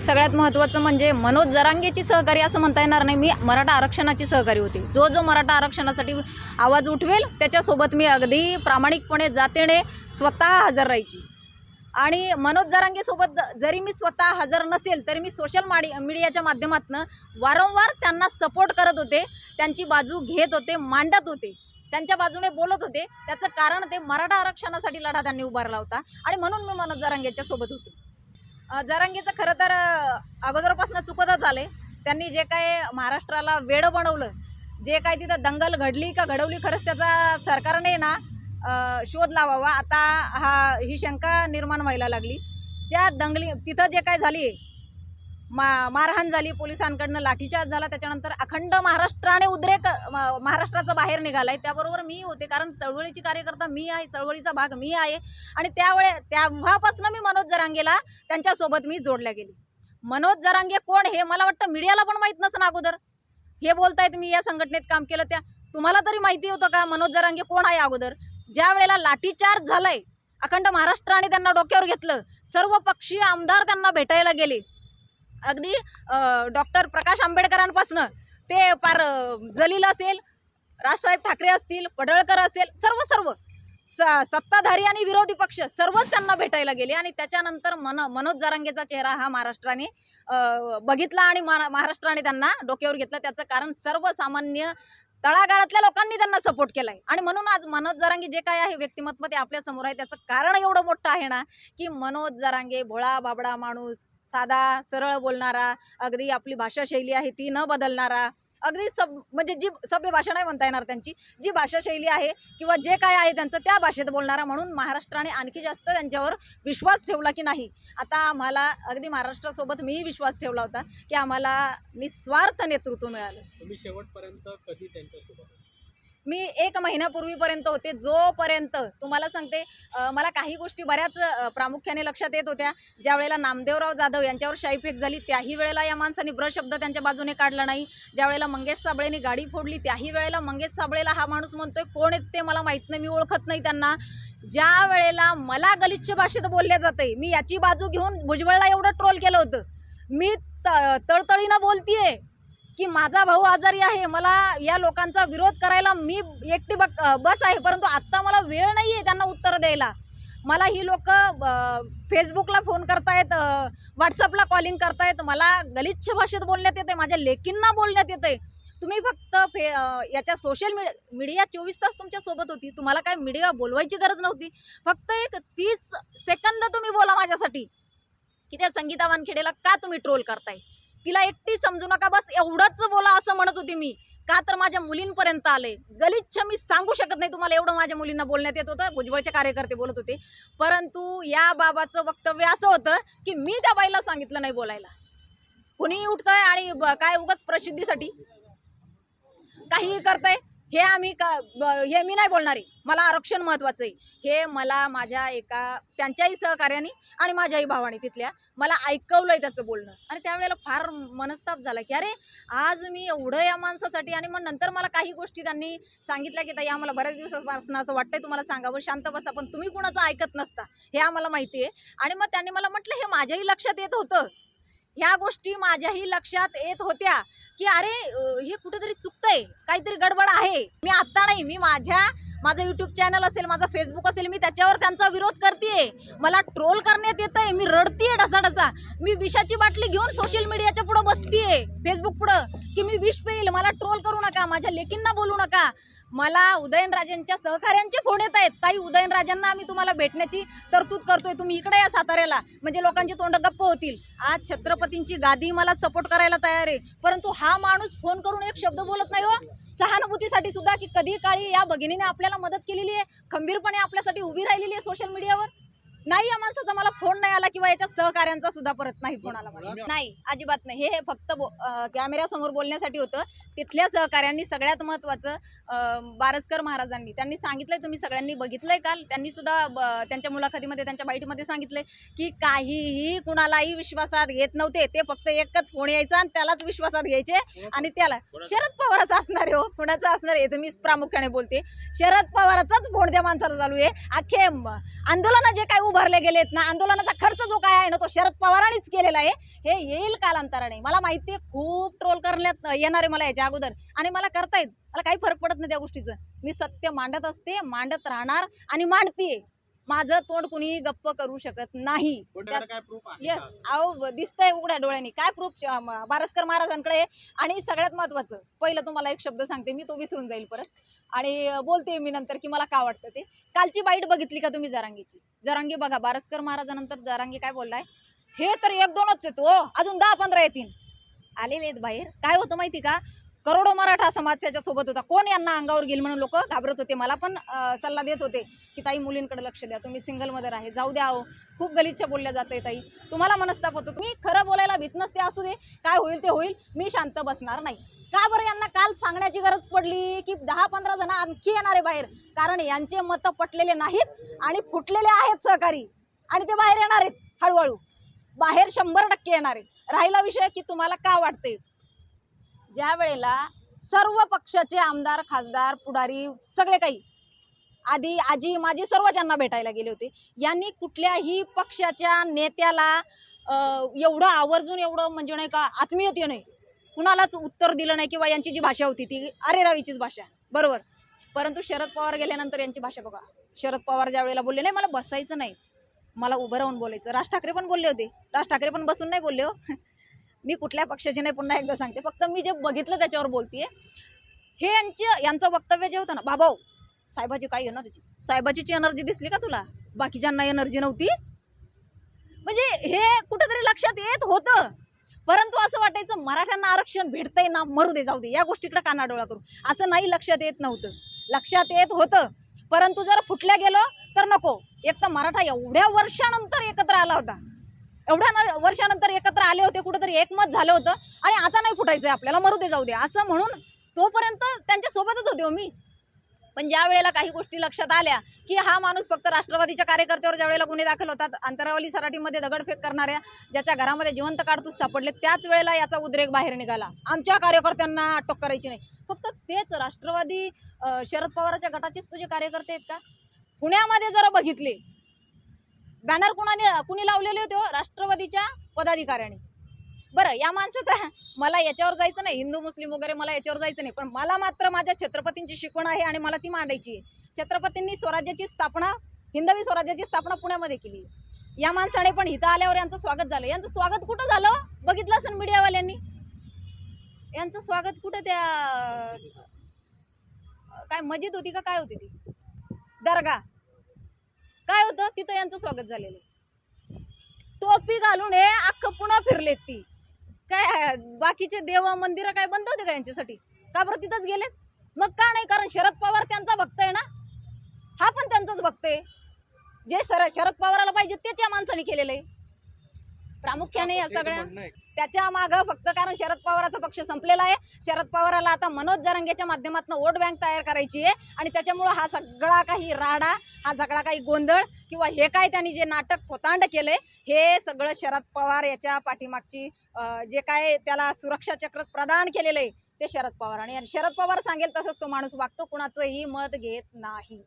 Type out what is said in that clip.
सगळ्यात महत्त्वाचं म्हणजे मनोज जरांगेची सहकारी असं म्हणता येणार नाही. मी मराठा आरक्षणाची सहकारी होते. जो जो मराठा आरक्षणासाठी आवाज उठवेल त्याच्यासोबत मी अगदी प्रामाणिकपणे जातेने स्वतः हजर राहायची. आणि मनोज जरांगेसोबत जरी मी स्वतः हजर नसेल तरी मी सोशल माडी मीडियाच्या माध्यमातून वारंवार त्यांना सपोर्ट करत होते. त्यांची बाजू घेत होते मांडत होते. त्यांच्या बाजूने बोलत होते. त्याचं कारण ते मराठा आरक्षणासाठी लढा त्यांनी उभारला होता. आणि म्हणून मी मनोज जरांगेच्या सोबत होते. जरांगेचं खरं तर अगोदरपासून चुकतच आले त्यांनी जे काय महाराष्ट्राला वेडं बनवलं जे काय तिथं दंगल घडली का घडवली खरंच त्याचा सरकारने ना शोध लावावा. आता हा ही शंका निर्माण व्हायला लागली. त्या दंगली तिथं जे काय झाली मा मारहाण झाली पोलिसांकडनं लाठीचार्ज झाला त्याच्यानंतर अखंड महाराष्ट्राने उद्रेक म- महाराष्ट्राचा बाहेर निघालाय. त्याबरोबर मी होते कारण चळवळीची कार्यकर्ता मी आहे चळवळीचा भाग मी आहे. आणि त्यावेळे तेव्हापासून मी मनोज जरांगेला त्यांच्यासोबत मी जोडल्या गेली. मनोज जरांगे कोण हे मला वाटतं मीडियाला पण माहीत नसणं अगोदर. हे बोलतायत मी या संघटनेत काम केलं त्या. तुम्हाला तरी माहिती होतं का मनोज जरांगे कोण आहे अगोदर? ज्या वेळेला लाठीचार्ज झालाय अखंड महाराष्ट्राने त्यांना डोक्यावर घेतलं सर्व पक्षीय आमदार त्यांना भेटायला गेले. अगदी डॉक्टर प्रकाश आंबेडकरांपासनं ते पार जलील असेल राजसाहेब ठाकरे असतील पडळकर असेल सर्व सर्व स सत्ताधारी आणि विरोधी पक्ष सर्वच त्यांना भेटायला गेले आणि त्याच्यानंतर मन मनोज जारांगेचा चेहरा हा महाराष्ट्राने बघितला आणि महाराष्ट्राने त्यांना डोक्यावर घेतलं. त्याचं कारण सर्वसामान्य तळागाळातल्या लोकांनी त्यांना सपोर्ट केलाय. आणि म्हणून आज मनोज जरांगे जे काय आहे व्यक्तिमत्व ते आपल्यासमोर आहे. त्याचं कारण एवढं मोठं आहे ना की मनोज जरांगे भोळा बाबडा माणूस साधा सरळ बोलणारा अगदी आपली भाषाशैली आहे ती न बदलणारा अगदी सब म्हणजे जी सभ्य भाषा नाही म्हणता येणार त्यांची जी भाषाशैली आहे किंवा जे काय आहे त्यांचं त्या भाषेत बोलणारा म्हणून महाराष्ट्राने आणखी जास्त त्यांच्यावर विश्वास ठेवला की नाही. आता आम्हाला अगदी महाराष्ट्रासोबत मीही विश्वास ठेवला होता की आम्हाला निस्वार्थ नेतृत्व मिळालं. तुम्ही शेवटपर्यंत कधी त्यांच्यासोबत मी एक महिन्यापूर्वीपर्यंत होते जोपर्यंत तुम्हाला सांगते मला काही गोष्टी बऱ्याच प्रामुख्याने लक्षात येत होत्या. ज्या वेळेला नामदेवराव जाधव यांच्यावर शाईफेक झाली त्याही वेळेला या माणसाने ब्र शब्द त्यांच्या बाजूने काढला नाही. ज्या वेळेला मंगेश साबळेने गाडी फोडली त्याही वेळेला मंगेश साबळेला हा माणूस म्हणतोय कोण आहेत ते? मला माहीत नाही मी ओळखत नाही त्यांना. ज्या वेळेला मला गलिच्छ भाषेत बोलल्या जाते मी याची बाजू घेऊन भुजबळला एवढं ट्रोल केलं होतं. मी त तळतळीनं बोलतीये. की माझा भाऊ आजारी आहे मला या लोकांचा विरोध करायला मी एकटी बघ बस आहे परंतु आत्ता मला वेळ नाही आहे त्यांना उत्तर द्यायला. मला ही लोक फेसबुकला फोन करतायत व्हॉट्सअपला कॉलिंग करतायत मला गलिच्छ भाषेत बोलण्यात येते माझ्या लेकींना बोलण्यात येते तुम्ही फक्त फे याच्या सोशल मीडिया मीडिया चोवीस तास तुमच्यासोबत होती तुम्हाला काय मीडिया बोलवायची गरज नव्हती. फक्त एक तीस सेकंद तुम्ही बोला माझ्यासाठी. की त्या संगीता वानखेडेला का तुम्ही ट्रोल करताय? तिला एकटी समजू नका बस एवढंच बोला असं म्हणत होती मी. का तर माझ्या मुलींपर्यंत आले. गलिच्छ मी सांगू शकत नाही तुम्हाला एवढं माझ्या मुलींना बोलण्यात येत होतं. भुजबळचे कार्यकर्ते बोलत होते. परंतु या बाबाचं वक्तव्य असं होतं की मी त्या बाईला सांगितलं नाही बोलायला. कुणीही उठतंय आणि ब- काय उगाच प्रसिद्धीसाठी. काहीही करतंय. हे आम्ही का ब- हे मी नाही बोलणार. आहे मला आरक्षण महत्त्वाचं आहे. हे मला माझ्या एका त्यांच्याही सहकार्याने आणि माझ्याही भावाने तिथल्या मला ऐकवलं आहे त्याचं बोलणं. आणि त्यावेळेला फार मनस्ताप झाला की अरे आज मी एवढं या माणसासाठी आणि मग नंतर मला काही गोष्टी त्यांनी सांगितल्या की ताई आम्हाला बऱ्याच दिवसापासून असं वाटतंय तुम्हाला सांगावं शांत बसा पण तुम्ही कुणाचं ऐकत नसता. हे आम्हाला माहिती आहे. आणि मग त्यांनी मला म्हटलं हे माझ्याही लक्षात येत होतं. ह्या गोष्टी माझ्याही लक्षात येत होत्या की अरे हे कुठेतरी चुकतंय काहीतरी गडबड आहे. मी आत्ता नाही मी माझ्या माझं यूट्यूब चॅनल असेल माझं फेसबुक असेल मी त्याच्यावर त्यांचा विरोध करते मला ट्रोल करण्यात येत आहे मी रडतीये ढसाढसा. मी विषाची बाटली घेऊन सोशल मीडियाच्या पुढं बसतीये फेसबुक पुढं. की मी विष पेईल मला ट्रोल करू नका माझ्या लेकींना बोलू नका. मला उदयनराजेंच्या सहकाऱ्यांचे फोन येत आहेत. ताई उदयनराजांना आम्ही तुम्हाला भेटण्याची तरतूद करतोय. तुम्ही इकडे या साताऱ्याला. म्हणजे लोकांची तोंड गप्प होतील. आज छत्रपतींची गादी मला सपोर्ट करायला तयार आहे. परंतु हा माणूस फोन करून एक शब्द बोलत नाही हो. सहानुभूतीसाठी सुद्धा की कधी काळी या भगिनीने आपल्याला मदत केलेली आहे. खंबीरपणे आपल्यासाठी उभी राहिलेली आहे सोशल मीडियावर नाही या माणसाचा मला फोन नाही आला किंवा याच्या सहकाऱ्यांचा सुद्धा परत नाही फोन आला. मला. नाही अजिबात नाही. हे फक्त कॅमेऱ्यासमोर बोलण्यासाठी होतं. तिथल्या सहकाऱ्यांनी सगळ्यात महत्त्वाचं अं, बारसकर महाराजांनी त्यांनी सांगितलंय तुम्ही सगळ्यांनी बघितलंय काल? त्यांनी सुद्धा त्यांच्या मुलाखतीमध्ये त्यांच्या बाईटमध्ये सांगितलंय की काहीही कुणालाही विश्वासात घेत नव्हते. ते फक्त एकच फोन यायचा आणि त्यालाच विश्वासात घ्यायचे आणि त्याला शरद पवाराचा असणार आहे हो. कुणाचा असणार आहे? तुम्ही प्रामुख्याने बोलते. शरद पवाराचाच फोन त्या माणसाला चालू आहे. अख्खे आंदोलनं जे काय उभारले गेलेत ना आंदोलनाचा खर्च जो काय आहे ना तो शरद पवारांनीच केलेला आहे. हे येईल कालांतराने. मला माहिती आहे खूप ट्रोल करण्यात येणार आहे मला याच्या अगोदर. आणि मला करतायत मला काही फरक पडत नाही त्या गोष्टीचं. मी सत्य मांडत असते मांडत राहणार आणि मांडतीये. माझं तोंड कुणी गप्प करू शकत नाही. येस? अहो दिसतंय उघड्या डोळ्यानी. काय प्रूफ बारसकर महाराजांकडे. आणि सगळ्यात महत्वाचं पहिलं तुम्हाला एक शब्द सांगते मी तो विसरून जाईल परत. आणि बोलते मी नंतर की मला का वाटतं ते. कालची बाईट बघितली का तुम्ही जरांगीची? जरांगी बघा बारसकर महाराजानंतर जरांगी काय बोललाय? हे तर एक दोनच आहेत हो. अजून दहा पंधरा येतील. आलेले आहेत बाहेर. काय होतं माहिती का? करोडो मराठा समाज त्याच्या सोबत होता. कोण यांना अंगावर घेईल म्हणून लोक घाबरत होते? मला पण सल्ला देत होते की ताई मुलींकडे लक्ष द्या. तुम्ही सिंगल मदर आहे जाऊ द्या अहो. खूप गलिच्छ बोलल्या जाते ताई. तुम्हाला मनस्ताप होतो. तुम्ही खरं बोलायला भीत नसते. असू दे. काय होईल ते होईल. मी शांत बसणार नाही. का बरं यांना काल सांगण्याची गरज पडली की दहा पंधरा जण आणखी येणार आहे बाहेर? कारण यांचे मतं पटलेले नाहीत आणि फुटलेले आहेत सहकारी. आणि ते बाहेर येणार आहेत हळूहळू. बाहेर शंभर टक्के येणार आहे राहिला विषय की तुम्हाला का वाटते ज्या वेळेला सर्व पक्षाचे आमदार खासदार पुढारी सगळे काही आधी आजी माझी सर्व ज्यांना भेटायला गेले होते. यांनी कुठल्याही पक्षाच्या नेत्याला एवढं आवर्जून एवढं म्हणजे नाही का आत्मीयतेने नाही कुणालाच उत्तर दिलं नाही किंवा यांची जी भाषा होती ती अरे रावीचीच भाषा. बरोबर? परंतु शरद पवार गेल्यानंतर यांची भाषा बघा. शरद पवार ज्या वेळेला बोलले नाही मला बसायचं नाही. मला उभं राहून बोलायचं. राज ठाकरे पण बोलले होते. राज ठाकरे पण बसून नाही बोलले हो. मी कुठल्या पक्षाचे नाही पुन्हा एकदा सांगते. फक्त मी जे बघितलं त्याच्यावर बोलतीये. हे यांचं यांचं वक्तव्य जे होतं ना बाबा साहेबाची काय एनर्जी साहेबाची एनर्जी दिसली का तुला? बाकीच्यांना एनर्जी नव्हती? म्हणजे हे कुठेतरी लक्षात येत होतं. परंतु असं वाटायचं मराठ्यांना आरक्षण भेटतंय ना मरू दे जाऊ दे या गोष्टीकडे कानाडोळा करू. असं नाही लक्षात येत नव्हतं. लक्षात येत होतं. परंतु जर फुटल्या गेलो तर नको. एक तर मराठा एवढ्या वर्षानंतर एकत्र आला होता. एवढ्या न- वर्षानंतर एकत्र आले होते कुठंतरी एकमत झालं होतं आणि आता नाही फुटायचंय आपल्याला मरू दे जाऊ दे. असं म्हणून तोपर्यंत त्यांच्या सोबतच होते हो मी. पण ज्या वेळेला काही गोष्टी लक्षात आल्या की हा माणूस फक्त राष्ट्रवादीच्या कार्यकर्त्यावर ज्या वेळेला गुन्हे दाखल होतात अंतरावली सराटीमध्ये दगडफेक करणाऱ्या ज्याच्या घरामध्ये जिवंत काडतूस सापडले त्याच वेळेला याचा उद्रेक बाहेर निघाला. आमच्या कार्यकर्त्यांना अटक करायची नाही. फक्त तेच राष्ट्रवादी शरद पवाराच्या गटाचेच तुझे कार्यकर्ते आहेत का? पुण्यामध्ये जरा बघितले बॅनर कुणाने कुणी लावलेले होते हो? राष्ट्रवादीच्या पदाधिकाऱ्याने. बरं या माणसाचा मला याच्यावर जायचं नाही. हिंदू मुस्लिम वगैरे मला याच्यावर जायचं नाही. पण मला मात्र माझ्या छत्रपतींची शिकवण आहे आणि मला ती मांडायची आहे. छत्रपतींनी स्वराज्याची स्थापना हिंदवी स्वराज्याची स्थापना पुण्यामध्ये केली या माणसाने पण इथं आल्यावर यांचं स्वागत झालं. यांचं स्वागत कुठं झालं? बघितलं असेल मीडियावाल्यांनी? यांचं स्वागत कुठं त्या काय मस्जिद होती का? काय होती ती? दर्गा काय होतं? तिथं यांचं स्वागत झालेलं. टोपी घालून हे अख्खं पुन्हा फिरलेत ती. काय बाकीचे देव मंदिरं काय बंद होते का यांच्यासाठी? का बरं तिथंच गेलेत? मग का नाही? कारण शरद पवार त्यांचा भक्त आहे ना? हा पण त्यांचाच भक्त आहे. जे सर शरद पवाराला पाहिजे तेच या माणसाने केलेलं आहे. प्रामुख्याने या सगळ्या. त्याच्या मागं फक्त कारण शरद पवाराचा पक्ष संपलेला आहे. शरद पवाराला आता मनोज जरंगेच्या माध्यमातून वोट बँक तयार करायची आहे. आणि त्याच्यामुळं हा सगळा काही राडा हा सगळा काही गोंधळ किंवा हे काय त्यांनी जे नाटक थोतांड केलंय हे सगळं शरद पवार याच्या पाठीमागची जे काय त्याला सुरक्षा चक्र प्रदान केलेलं आहे ते शरद पवार. आणि शरद पवार सांगेल तसंच तो माणूस वागतो कुणाचंही मत घेत नाही.